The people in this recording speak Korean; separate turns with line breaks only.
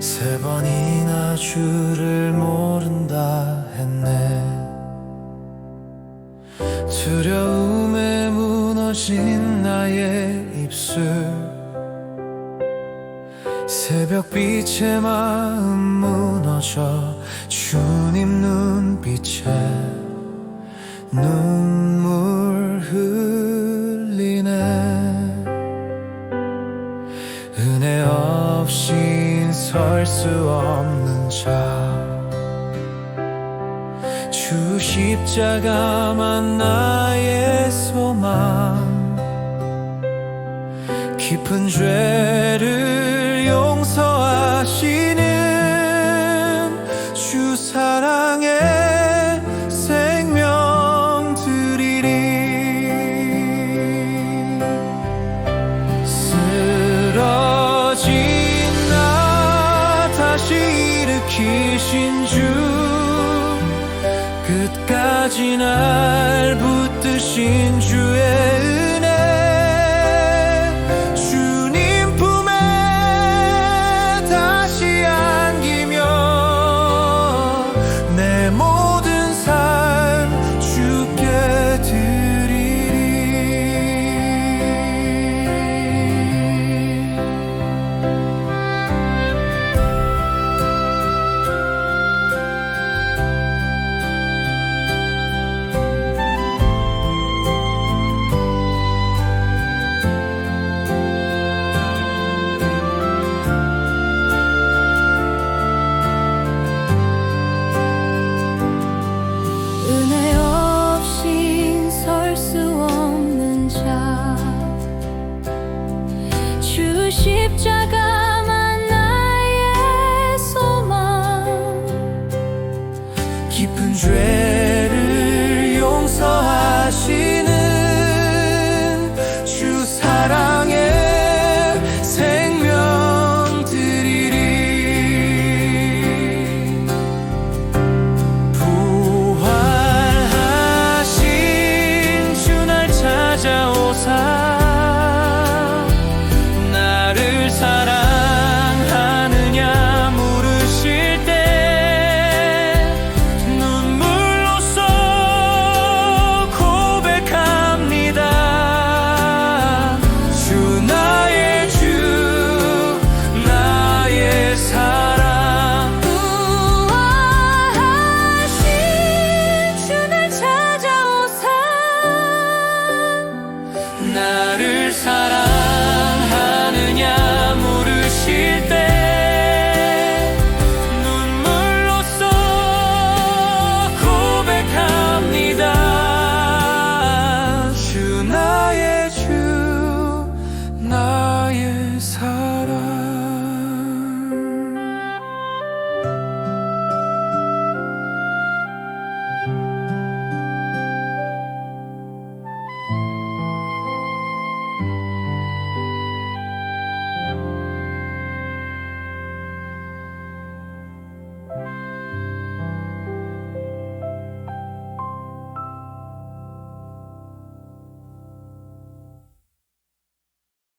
세 번이나 주를 모른다 했네. 두려움에 무너진 나의 입술. 새벽빛에 마음 무너져 주님 눈빛에 눈 은혜 없인 설 수 없는 자. 주 십자가만 나의 소망. 깊은 죄를 다시 일으키신 주. 끝까지 날 붙드신 주의 주
십자가만 나의 소망.
깊은 죄를 용서하시는 사랑.